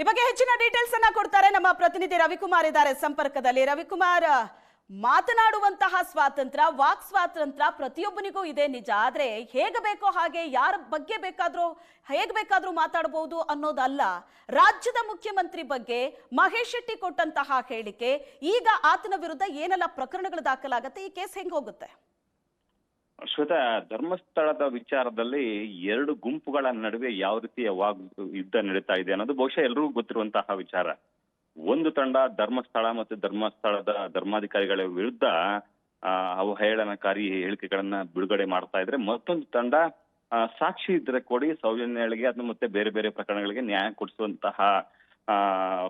ಈ ಬಗ್ಗೆ ಹೆಚ್ಚಿನ ಡೀಟೇಲ್ಸ್ ಅನ್ನ ಕೊಡ್ತಾರೆ ನಮ್ಮ ಪ್ರತಿನಿಧಿ ರವಿಕುಮಾರ್ ಇದ್ದಾರೆ ಸಂಪರ್ಕದಲ್ಲಿ. ರವಿಕುಮಾರ್, ಮಾತನಾಡುವಂತಹ ಸ್ವಾತಂತ್ರ್ಯ, ವಾಕ್ ಸ್ವಾತಂತ್ರ್ಯ ಪ್ರತಿಯೊಬ್ಬನಿಗೂ ಇದೆ ನಿಜ. ಆದ್ರೆ ಹೇಗೆ ಬೇಕೋ ಹಾಗೆ, ಯಾರ ಬಗ್ಗೆ ಬೇಕಾದ್ರೂ, ಹೇಗೆ ಬೇಕಾದ್ರೂ ಮಾತಾಡಬಹುದು ಅನ್ನೋದಲ್ಲ. ರಾಜ್ಯದ ಮುಖ್ಯಮಂತ್ರಿ ಬಗ್ಗೆ ಮಹೇಶ್ ಶೆಟ್ಟಿ ಕೊಟ್ಟಂತಹ ಹೇಳಿಕೆ, ಈಗ ಆತನ ವಿರುದ್ಧ ಏನೆಲ್ಲ ಪ್ರಕರಣಗಳು ದಾಖಲಾಗುತ್ತೆ, ಈ ಕೇಸ್ ಹೆಂಗೆ ಹೋಗುತ್ತೆ? ಶ್ವೇತಾ, ಧರ್ಮಸ್ಥಳದ ವಿಚಾರದಲ್ಲಿ ಎರಡು ಗುಂಪುಗಳ ನಡುವೆ ಯಾವ ರೀತಿಯ ವಾಗ್, ಯುದ್ಧ ನಡೀತಾ ಇದೆ ಅನ್ನೋದು ಬಹುಶಃ ಎಲ್ರಿಗೂ ಗೊತ್ತಿರುವಂತಹ ವಿಚಾರ. ಒಂದು ತಂಡ ಧರ್ಮಸ್ಥಳ ಮತ್ತು ಧರ್ಮಸ್ಥಳದ ಧರ್ಮಾಧಿಕಾರಿಗಳ ವಿರುದ್ಧ ಅವಹೇಳನಕಾರಿ ಹೇಳಿಕೆಗಳನ್ನ ಬಿಡುಗಡೆ ಮಾಡ್ತಾ ಇದ್ರೆ ಮತ್ತೊಂದು ತಂಡ ಸಾಕ್ಷಿ ಇದ್ರೆ ಕೊಡಿ, ಸೌಜನ್ಯಗಳಿಗೆ ಅದು ಮತ್ತೆ ಬೇರೆ ಬೇರೆ ಪ್ರಕರಣಗಳಿಗೆ ನ್ಯಾಯ ಕೊಡಿಸುವಂತಹ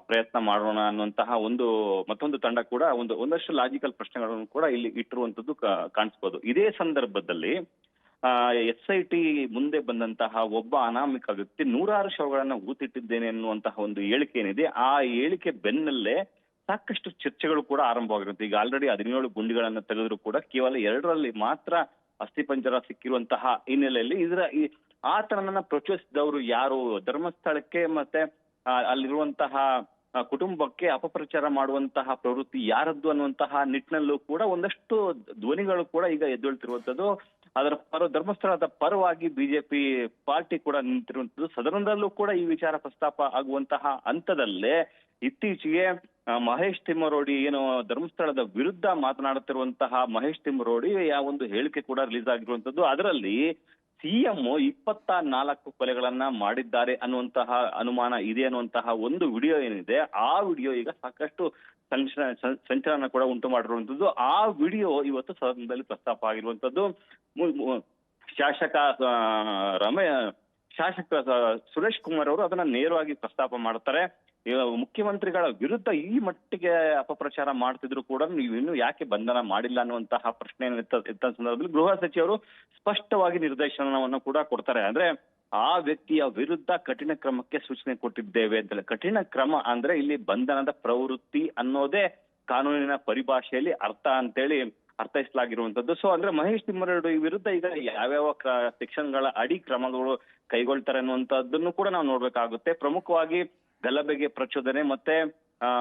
ಪ್ರಯತ್ನ ಮಾಡೋಣ ಅನ್ನುವಂತಹ ಒಂದು ಮತ್ತೊಂದು ತಂಡ ಕೂಡ ಒಂದು ಒಂದಷ್ಟು ಲಾಜಿಕಲ್ ಪ್ರಶ್ನೆಗಳನ್ನು ಕೂಡ ಇಲ್ಲಿ ಇಟ್ಟಿರುವಂತದ್ದು ಕಾಣಿಸ್ಬೋದು. ಇದೇ ಸಂದರ್ಭದಲ್ಲಿ ಎಸ್ ಐ ಟಿ ಮುಂದೆ ಬಂದಂತಹ ಒಬ್ಬ ಅನಾಮಿಕ ವ್ಯಕ್ತಿ ನೂರಾರು ಶವಗಳನ್ನ ಊತಿಟ್ಟಿದ್ದೇನೆ ಅನ್ನುವಂತಹ ಒಂದು ಹೇಳಿಕೆ ಏನಿದೆ ಆ ಹೇಳಿಕೆ ಬೆನ್ನಲ್ಲೇ ಸಾಕಷ್ಟು ಚರ್ಚೆಗಳು ಕೂಡ ಆರಂಭವಾಗಿರುತ್ತೆ. ಈಗ ಆಲ್ರೆಡಿ ಹದಿನೇಳು ಗುಂಡಿಗಳನ್ನ ತೆಗೆದ್ರು ಕೂಡ ಕೇವಲ ಎರಡರಲ್ಲಿ ಮಾತ್ರ ಅಸ್ಥಿಪಂಜರ ಸಿಕ್ಕಿರುವಂತಹ ಹಿನ್ನೆಲೆಯಲ್ಲಿ ಇದರ ಈ ಆತನನ್ನ ಪ್ರಚೋದಿಸಿದವರು ಯಾರು? ಧರ್ಮಸ್ಥಳಕ್ಕೆ ಮತ್ತೆ ಆ, ಅಲ್ಲಿರುವಂತಹ ಕುಟುಂಬಕ್ಕೆ ಅಪಪ್ರಚಾರ ಮಾಡುವಂತಹ ಪ್ರವೃತ್ತಿ ಯಾರದ್ದು ಅನ್ನುವಂತಹ ನಿಟ್ಟಿನಲ್ಲೂ ಕೂಡ ಒಂದಷ್ಟು ಧ್ವನಿಗಳು ಕೂಡ ಈಗ ಎದ್ದೇಳ್ತಿರುವಂತದ್ದು ಅದರ ಪರ, ಧರ್ಮಸ್ಥಳದ ಪರವಾಗಿ ಬಿಜೆಪಿ ಪಾರ್ಟಿ ಕೂಡ ನಿಂತಿರುವಂತದ್ದು ಸದನದಲ್ಲೂ ಕೂಡ ಈ ವಿಚಾರ ಪ್ರಸ್ತಾಪ ಆಗುವಂತಹ ಹಂತದಲ್ಲೇ ಇತ್ತೀಚೆಗೆ ಮಹೇಶ್ ತಿಮ್ಮರೋಡಿ ಏನು ಧರ್ಮಸ್ಥಳದ ವಿರುದ್ಧ ಮಾತನಾಡುತ್ತಿರುವಂತಹ ಮಹೇಶ್ ತಿಮ್ಮರೋಡಿ ಯಾವ ಒಂದು ಹೇಳಿಕೆ ಕೂಡ ರಿಲೀಸ್ ಆಗಿರುವಂತದ್ದು ಅದರಲ್ಲಿ ಸಿಎಂ ಇಪ್ಪತ್ತ ನಾಲ್ಕು ಕೊಲೆಗಳನ್ನ ಮಾಡಿದ್ದಾರೆ ಅನ್ನುವಂತಹ ಅನುಮಾನ ಇದೆ ಅನ್ನುವಂತಹ ಒಂದು ವಿಡಿಯೋ ಏನಿದೆ, ಆ ವಿಡಿಯೋ ಈಗ ಸಾಕಷ್ಟು ಸಂಚಲನ ಕೂಡ ಉಂಟು ಮಾಡಿರುವಂತದ್ದು ಆ ವಿಡಿಯೋ ಇವತ್ತು ಸದನದಲ್ಲಿ ಪ್ರಸ್ತಾಪ ಆಗಿರುವಂತದ್ದು ಶಾಸಕ ರಮೇ, ಶಾಸಕ ಸುರೇಶ್ ಕುಮಾರ್ ಅವರು ಅದನ್ನ ನೇರವಾಗಿ ಪ್ರಸ್ತಾಪ ಮಾಡ್ತಾರೆ. ಮುಖ್ಯಮಂತ್ರಿಗಳ ವಿರುದ್ಧ ಈ ಮಟ್ಟಿಗೆ ಅಪಪ್ರಚಾರ ಮಾಡ್ತಿದ್ರು ಕೂಡ ನೀವು ಇನ್ನು ಯಾಕೆ ಬಂಧನ ಮಾಡಿಲ್ಲ ಅನ್ನುವಂತಹ ಪ್ರಶ್ನೆ ಇತ್ತ ಸಂದರ್ಭದಲ್ಲಿ ಗೃಹ ಸಚಿವರು ಸ್ಪಷ್ಟವಾಗಿ ನಿರ್ದೇಶನವನ್ನು ಕೂಡ ಕೊಡ್ತಾರೆ. ಅಂದ್ರೆ ಆ ವ್ಯಕ್ತಿಯ ವಿರುದ್ಧ ಕಠಿಣ ಕ್ರಮಕ್ಕೆ ಸೂಚನೆ ಕೊಟ್ಟಿದ್ದೇವೆ ಅಂತೇಳಿ. ಕಠಿಣ ಕ್ರಮ ಅಂದ್ರೆ ಇಲ್ಲಿ ಬಂಧನದ ಪ್ರವೃತ್ತಿ ಅನ್ನೋದೇ ಕಾನೂನಿನ ಪರಿಭಾಷೆಯಲ್ಲಿ ಅರ್ಥ ಅಂತೇಳಿ ಅರ್ಥೈಸಲಾಗಿರುವಂತದ್ದು ಸೊ ಅಂದ್ರೆ ಮಹೇಶ್ ತಿಮ್ಮರಡು ವಿರುದ್ಧ ಈಗ ಯಾವ್ಯಾವ ಸೆಕ್ಷನ್ಗಳ ಅಡಿ ಕ್ರಮಗಳು ಕೈಗೊಳ್ತಾರೆ ಅನ್ನುವಂಥದ್ದನ್ನು ಕೂಡ ನಾವು ನೋಡ್ಬೇಕಾಗುತ್ತೆ. ಪ್ರಮುಖವಾಗಿ ಗಲಭೆಗೆ ಪ್ರಚೋದನೆ. ಮತ್ತೆ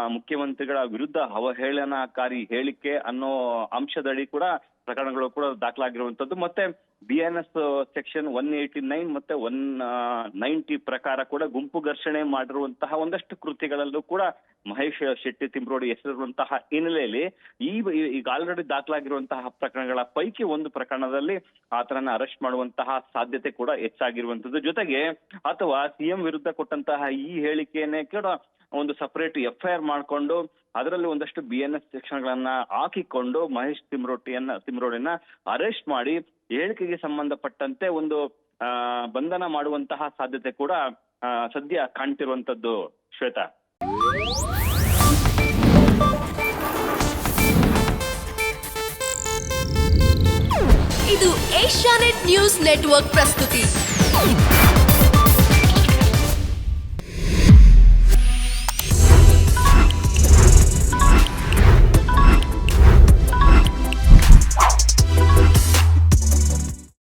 ಮುಖ್ಯಮಂತ್ರಿಗಳ ವಿರುದ್ಧ ಅವಹೇಳನಕಾರಿ ಹೇಳಿಕೆ ಅನ್ನೋ ಅಂಶದಡಿ ಕೂಡ ಪ್ರಕರಣಗಳು ಕೂಡ ದಾಖಲಾಗಿರುವಂತದ್ದು. ಮತ್ತೆ B section one eighty nine ಮತ್ತೆ ಒನ್ ನೈಂಟಿ ಪ್ರಕಾರ ಕೂಡ ಗುಂಪು ಘರ್ಷಣೆ ಮಾಡಿರುವಂತಹ ಒಂದಷ್ಟು ಕೃತಿಗಳಲ್ಲೂ ಕೂಡ ಮಹೇಶ್ ಶೆಟ್ಟಿ ತಿಮ್ರೋಡಿ ಹೆಸರಿರುವಂತಹ ಹಿನ್ನೆಲೆಯಲ್ಲಿ ಈ ಈಗ ಆಲ್ರೆಡಿ ದಾಖಲಾಗಿರುವಂತಹ ಪ್ರಕರಣಗಳ ಪೈಕಿ ಒಂದು ಪ್ರಕರಣದಲ್ಲಿ ಆತನನ್ನ ಅರೆಸ್ಟ್ ಮಾಡುವಂತಹ ಸಾಧ್ಯತೆ ಕೂಡ ಹೆಚ್ಚಾಗಿರುವಂತದ್ದು. ಜೊತೆಗೆ ಅಥವಾ ಸಿಎಂ ವಿರುದ್ಧ ಕೊಟ್ಟಂತಹ ಈ ಹೇಳಿಕೆಯನ್ನೇ ಕೂಡ ಒಂದು ಸಪರೇಟ್ ಎಫ್ಐಆರ್ ಮಾಡಿಕೊಂಡು ಅದರಲ್ಲಿ ಒಂದಷ್ಟು ಬಿ ಎನ್ ಎಸ್ ಶಿಕ್ಷಣಗಳನ್ನ ಹಾಕಿಕೊಂಡು ಮಹೇಶ್ ತಿಮ್ರೋಟಿಯನ್ನ ತಿಮ್ರೋಡಿನ ಅರೆಸ್ಟ್ ಮಾಡಿ ಹೇಳಿಕೆಗೆ ಸಂಬಂಧಪಟ್ಟಂತೆ ಒಂದು ಬಂಧನ ಮಾಡುವಂತಹ ಸಾಧ್ಯತೆ ಕೂಡ ಸದ್ಯ ಕಾಣ್ತಿರುವಂತದ್ದು ಶ್ವೇತಾ. ಇದು ಏಷ್ಯಾನೆಟ್ ನ್ಯೂಸ್ ನೆಟ್ವರ್ಕ್ ಪ್ರಸ್ತುತಿ.